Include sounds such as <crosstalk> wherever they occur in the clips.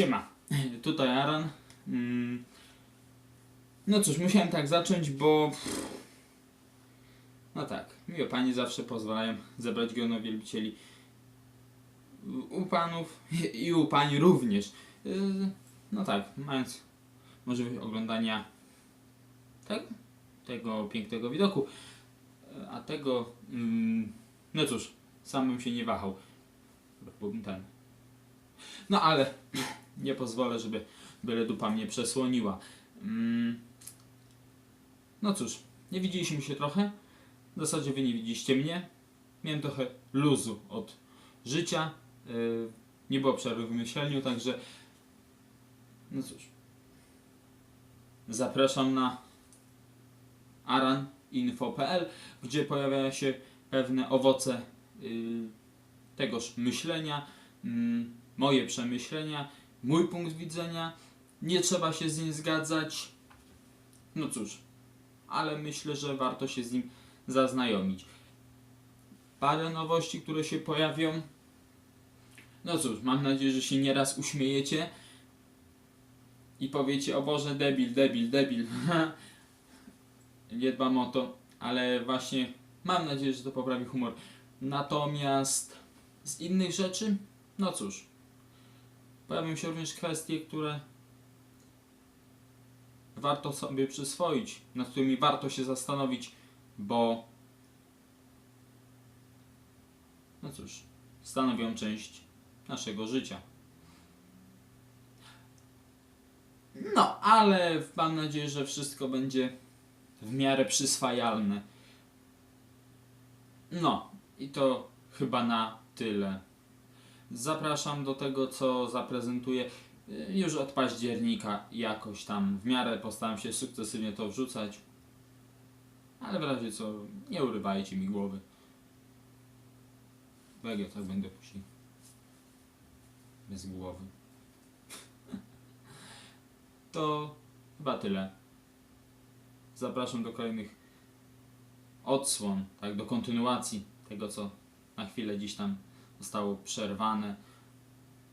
Siema, <laughs> tutaj Aran. Mm. No cóż, musiałem tak zacząć, bo... No tak, miłe pani zawsze pozwalają zebrać grono wielbicieli u panów <laughs> i u pani również. Yy, No tak, mając możliwość oglądania tak, tego pięknego widoku, a tego, mm, no cóż, sam bym się nie wahał. Byłbym ten. No ale nie pozwolę, żeby byle dupa mnie przesłoniła. Mm. No cóż, nie widzieliśmy się trochę. W zasadzie wy nie widzieliście mnie. Miałem trochę luzu od życia. Yy, nie było przerwy w myśleniu, także no cóż. Zapraszam na araninfo.pl, gdzie pojawiają się pewne owoce yy, tegoż myślenia, mm, moje przemyślenia, mój punkt widzenia. Nie trzeba się z nim zgadzać. No cóż, ale myślę, że warto się z nim zaznajomić. Parę nowości, które się pojawią. No cóż, mam nadzieję, że się nieraz uśmiejecie i powiecie, o Boże, debil, debil, debil. <laughs> Nie dbam o to, ale właśnie mam nadzieję, że to poprawi humor. Natomiast z innych rzeczy, no cóż, pojawią się również kwestie, które warto sobie przyswoić, nad którymi warto się zastanowić, bo no cóż, stanowią część naszego życia. No, ale mam nadzieję, że wszystko będzie w miarę przyswajalne. No, i to chyba na tyle. Zapraszam do tego, co zaprezentuję y, już od października jakoś tam w miarę postaram się sukcesywnie to wrzucać. Ale w razie co, nie urywajcie mi głowy. Ja tak będę później. Bez głowy. <laughs> to chyba tyle. Zapraszam do kolejnych odsłon, tak, do kontynuacji tego, co na chwilę dziś tam zostało przerwane.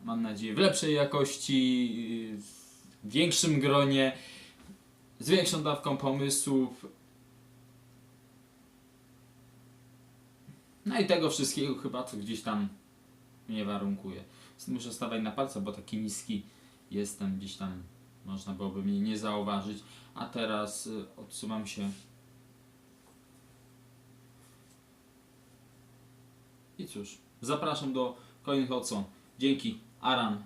Mam nadzieję w lepszej jakości, w większym gronie, z większą dawką pomysłów. No i tego wszystkiego chyba, co gdzieś tam mnie warunkuje. Muszę stawać na palce, bo taki niski jestem, gdzieś tam można byłoby mnie nie zauważyć. A teraz y, odsuwam się. I cóż, zapraszam do kolejnych odsłon. Dzięki, Aran.